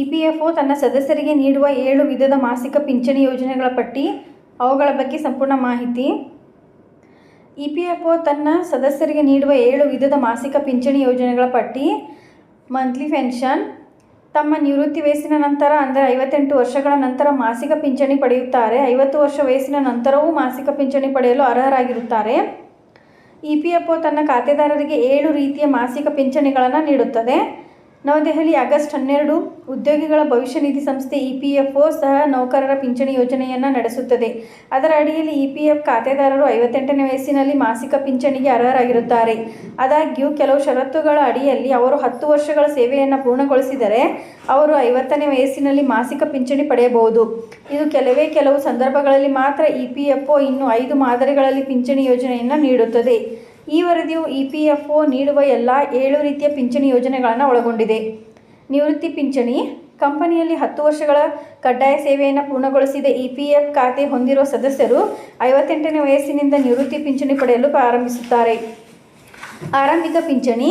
E ತನ್ನ ಸದಸ್ಯರಿಗೆ ನೀಡುವ ಏಳು ವಿಧದ ಮಾಸಿಕ ಪಿಂಚಣಿ ಯೋಜನೆಗಳ ಪಟ್ಟಿ, ಅವುಗಳ ಬಗ್ಗೆ ಸಂಪೂರ್ಣ ಮಾಹಿತಿ. ಇ ಪಿ ಎಫ್ ಒ ತನ್ನ ಸದಸ್ಯರಿಗೆ ನೀಡುವ ಏಳು ವಿಧದ ಮಾಸಿಕ ಪಿಂಚಣಿ ಯೋಜನೆಗಳ ಪಟ್ಟಿ ಮಂತ್ಲಿ ಪೆನ್ಷನ್ ತಮ್ಮ ನಿವೃತ್ತಿ ವಯಸ್ಸಿನ ನಂತರ ಅಂದರೆ ಐವತ್ತೆಂಟು ವರ್ಷಗಳ ನಂತರ ಮಾಸಿಕ ಪಿಂಚಣಿ ಪಡೆಯುತ್ತಾರೆ. ಐವತ್ತು ವರ್ಷ ವಯಸ್ಸಿನ ನಂತರವೂ ಮಾಸಿಕ ಪಿಂಚಣಿ ಪಡೆಯಲು ಅರ್ಹರಾಗಿರುತ್ತಾರೆ. ಇ ಪಿ ಎಫ್ ಒ ತನ್ನ ಖಾತೆದಾರರಿಗೆ ಏಳು ರೀತಿಯ ಮಾಸಿಕ ಪಿಂಚಣಿಗಳನ್ನು ನೀಡುತ್ತದೆ. ನವದೆಹಲಿ ಆಗಸ್ಟ್ ಹನ್ನೆರಡು ಉದ್ಯೋಗಿಗಳ ಭವಿಷ್ಯ ನಿಧಿ ಸಂಸ್ಥೆ ಇ ಪಿ ಎಫ್ ಒ ಸಹ ನೌಕರರ ಪಿಂಚಣಿ ಯೋಜನೆಯನ್ನು ನಡೆಸುತ್ತದೆ. ಅದರ ಅಡಿಯಲ್ಲಿ ಇ ಪಿ ಎಫ್ ಖಾತೆದಾರರು ಐವತ್ತೆಂಟನೇ ವಯಸ್ಸಿನಲ್ಲಿ ಮಾಸಿಕ ಪಿಂಚಣಿಗೆ ಅರ್ಹರಾಗಿರುತ್ತಾರೆ. ಆದಾಗ್ಯೂ, ಕೆಲವು ಷರತ್ತುಗಳ ಅಡಿಯಲ್ಲಿ ಅವರು ಹತ್ತು ವರ್ಷಗಳ ಸೇವೆಯನ್ನು ಪೂರ್ಣಗೊಳಿಸಿದರೆ ಅವರು ಐವತ್ತನೇ ವಯಸ್ಸಿನಲ್ಲಿ ಮಾಸಿಕ ಪಿಂಚಣಿ ಪಡೆಯಬಹುದು. ಇದು ಕೆಲವೇ ಕೆಲವು ಸಂದರ್ಭಗಳಲ್ಲಿ ಮಾತ್ರ ಇ ಪಿ ಎಫ್ ಒ ಇನ್ನು ಐದು ಮಾದರಿಗಳಲ್ಲಿ ಪಿಂಚಣಿ ಯೋಜನೆಯನ್ನು ನೀಡುತ್ತದೆ. ಈ ವರದಿಯು ಇ ಪಿ ಎಫ್ ಒ ನೀಡುವ ಎಲ್ಲ ಏಳು ರೀತಿಯ ಪಿಂಚಣಿ ಯೋಜನೆಗಳನ್ನು ಒಳಗೊಂಡಿದೆ. ನಿವೃತ್ತಿ ಪಿಂಚಣಿ, ಕಂಪನಿಯಲ್ಲಿ ಹತ್ತು ವರ್ಷಗಳ ಕಡ್ಡಾಯ ಸೇವೆಯನ್ನು ಪೂರ್ಣಗೊಳಿಸಿದ ಇ ಪಿ ಎಫ್ ಖಾತೆ ಹೊಂದಿರುವ ಸದಸ್ಯರು ಐವತ್ತೆಂಟನೇ ವಯಸ್ಸಿನಿಂದ ನಿವೃತ್ತಿ ಪಿಂಚಣಿ ಪಡೆಯಲು ಪ್ರಾರಂಭಿಸುತ್ತಾರೆ. ಆರಂಭಿಕ ಪಿಂಚಣಿ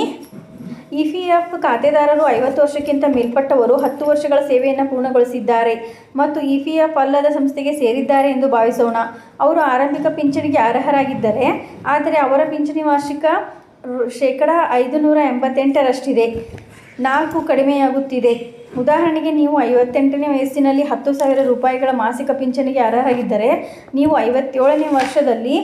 ಇ ಪಿ ಎಫ್ ಖಾತೆದಾರರು ಐವತ್ತು ವರ್ಷಕ್ಕಿಂತ ಮೇಲ್ಪಟ್ಟವರು ಹತ್ತು ವರ್ಷಗಳ ಸೇವೆಯನ್ನು ಪೂರ್ಣಗೊಳಿಸಿದ್ದಾರೆ ಮತ್ತು ಇ ಪಿ ಎಫ್ ಅಲ್ಲದ ಸಂಸ್ಥೆಗೆ ಸೇರಿದ್ದಾರೆ ಎಂದು ಭಾವಿಸೋಣ. ಅವರು ಆರಂಭಿಕ ಪಿಂಚಣಿಗೆ ಅರ್ಹರಾಗಿದ್ದರೆ, ಆದರೆ ಅವರ ಪಿಂಚಣಿ ವಾರ್ಷಿಕ ಶೇಕಡ ಐದು ನೂರ ಎಂಬತ್ತೆಂಟರಷ್ಟಿದೆ. ನಾಲ್ಕು ಕಡಿಮೆಯಾಗುತ್ತಿದೆ. ಉದಾಹರಣೆಗೆ ನೀವು ಐವತ್ತೆಂಟನೇ ವಯಸ್ಸಿನಲ್ಲಿ ಹತ್ತು ಸಾವಿರ ರೂಪಾಯಿಗಳ ಮಾಸಿಕ ಪಿಂಚಣಿಗೆ ಅರ್ಹರಾಗಿದ್ದರೆ ನೀವು ಐವತ್ತೇಳನೇ ವರ್ಷದಲ್ಲಿ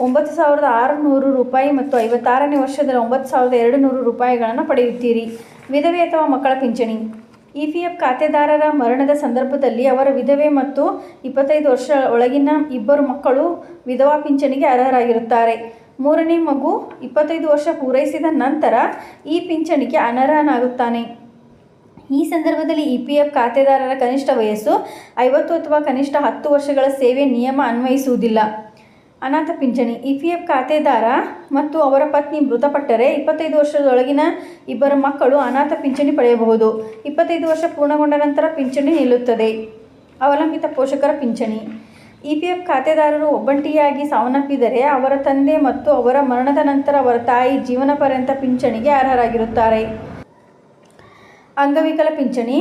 ಒಂಬತ್ತು ಸಾವಿರದ ಆರುನೂರು ರೂಪಾಯಿ ಮತ್ತು ಐವತ್ತಾರನೇ ವರ್ಷದಲ್ಲಿ ಒಂಬತ್ತು ಸಾವಿರದ ಎರಡು ನೂರು ರೂಪಾಯಿಗಳನ್ನು ಪಡೆಯುತ್ತೀರಿ. ವಿಧವೆ ಅಥವಾ ಮಕ್ಕಳ ಪಿಂಚಣಿ. ಇ ಪಿ ಎಫ್ ಖಾತೆದಾರರ ಮರಣದ ಸಂದರ್ಭದಲ್ಲಿ ಅವರ ವಿಧವೆ ಮತ್ತು ಇಪ್ಪತ್ತೈದು ವರ್ಷ ಒಳಗಿನ ಇಬ್ಬರು ಮಕ್ಕಳು ವಿಧವಾ ಪಿಂಚಣಿಗೆ ಅರ್ಹರಾಗಿರುತ್ತಾರೆ. ಮೂರನೇ ಮಗು ಇಪ್ಪತ್ತೈದು ವರ್ಷ ಪೂರೈಸಿದ ನಂತರ ಈ ಪಿಂಚಣಿಗೆ ಅನರ್ಹನಾಗುತ್ತಾನೆ. ಈ ಸಂದರ್ಭದಲ್ಲಿ ಇ ಪಿ ಎಫ್ ಖಾತೆದಾರರ ಕನಿಷ್ಠ ವಯಸ್ಸು ಐವತ್ತು ಅಥವಾ ಕನಿಷ್ಠ ಹತ್ತು ವರ್ಷಗಳ ಸೇವೆ ನಿಯಮ ಅನ್ವಯಿಸುವುದಿಲ್ಲ. ಅನಾಥ ಪಿಂಚಣಿ, ಇ ಪಿ ಎಫ್ ಖಾತೆದಾರ ಮತ್ತು ಅವರ ಪತ್ನಿ ಮೃತಪಟ್ಟರೆ ಇಪ್ಪತ್ತೈದು ವರ್ಷದೊಳಗಿನ ಇಬ್ಬರ ಮಕ್ಕಳು ಅನಾಥ ಪಿಂಚಣಿ ಪಡೆಯಬಹುದು. ಇಪ್ಪತ್ತೈದು ವರ್ಷ ಪೂರ್ಣಗೊಂಡ ನಂತರ ಪಿಂಚಣಿ ನಿಲ್ಲುತ್ತದೆ. ಅವಲಂಬಿತ ಪೋಷಕರ ಪಿಂಚಣಿ. ಇ ಪಿ ಎಫ್ ಖಾತೆದಾರರು ಒಬ್ಬಂಟಿಯಾಗಿ ಸಾವನ್ನಪ್ಪಿದರೆ ಅವರ ತಂದೆ ಮತ್ತು ಅವರ ಮರಣದ ನಂತರ ಅವರ ತಾಯಿ ಜೀವನ ಪರ್ಯಂತ ಪಿಂಚಣಿಗೆ ಅರ್ಹರಾಗಿರುತ್ತಾರೆ. ಅಂಗವಿಕಲ ಪಿಂಚಣಿ.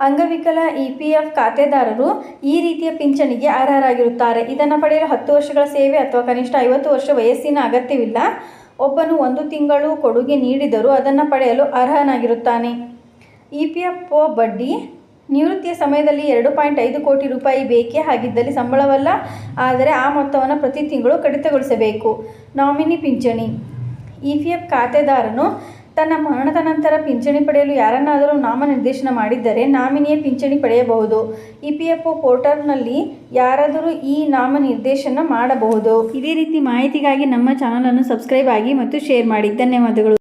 ಅಂಗವಿಕಲ ಇ ಪಿ ಎಫ್ ಖಾತೆದಾರರು ಈ ರೀತಿಯ ಪಿಂಚಣಿಗೆ ಅರ್ಹರಾಗಿರುತ್ತಾರೆ. ಇದನ್ನು ಪಡೆಯಲು ಹತ್ತು ವರ್ಷಗಳ ಸೇವೆ ಅಥವಾ ಕನಿಷ್ಠ ಐವತ್ತು ವರ್ಷ ವಯಸ್ಸಿನ ಅಗತ್ಯವಿಲ್ಲ. ಒಬ್ಬನು ಒಂದು ತಿಂಗಳು ಕೊಡುಗೆ ನೀಡಿದರೂ ಅದನ್ನು ಪಡೆಯಲು ಅರ್ಹನಾಗಿರುತ್ತಾನೆ. ಇ ಪಿ ಎಫ್ ಒ ಬಡ್ಡಿ ನಿವೃತ್ತಿಯ ಸಮಯದಲ್ಲಿ ಎರಡು ಪಾಯಿಂಟ್ ಐದು ಕೋಟಿ ರೂಪಾಯಿ ಬೇಕೇ ಆಗಿದ್ದಲ್ಲಿ ಸಂಬಳವಲ್ಲ. ಆದರೆ ಆ ಮೊತ್ತವನ್ನು ಪ್ರತಿ ತಿಂಗಳು ಕಡಿತಗೊಳಿಸಬೇಕು. ನಾಮಿನಿ ಪಿಂಚಣಿ. ಇ ಪಿ ಎಫ್ ಖಾತೆದಾರನು ತನ್ನ ಮರಣದ ನಂತರ ಪಿಂಚಣಿ ಪಡೆಯಲು ಯಾರನ್ನಾದರೂ ನಾಮನಿರ್ದೇಶನ ಮಾಡಿದ್ದರೆ ನಾಮಿನಿಯ ಪಿಂಚಣಿ ಪಡೆಯಬಹುದು. ಇ ಪಿ ಎಫ್ ಒ ಪೋರ್ಟಲ್ನಲ್ಲಿ ಯಾರಾದರೂ ಈ ನಾಮನಿರ್ದೇಶನ ಮಾಡಬಹುದು. ಇದೇ ರೀತಿ ಮಾಹಿತಿಗಾಗಿ ನಮ್ಮ ಚಾನಲನ್ನು ಸಬ್ಸ್ಕ್ರೈಬ್ ಆಗಿ ಮತ್ತು ಶೇರ್ ಮಾಡಿ. ಧನ್ಯವಾದಗಳು.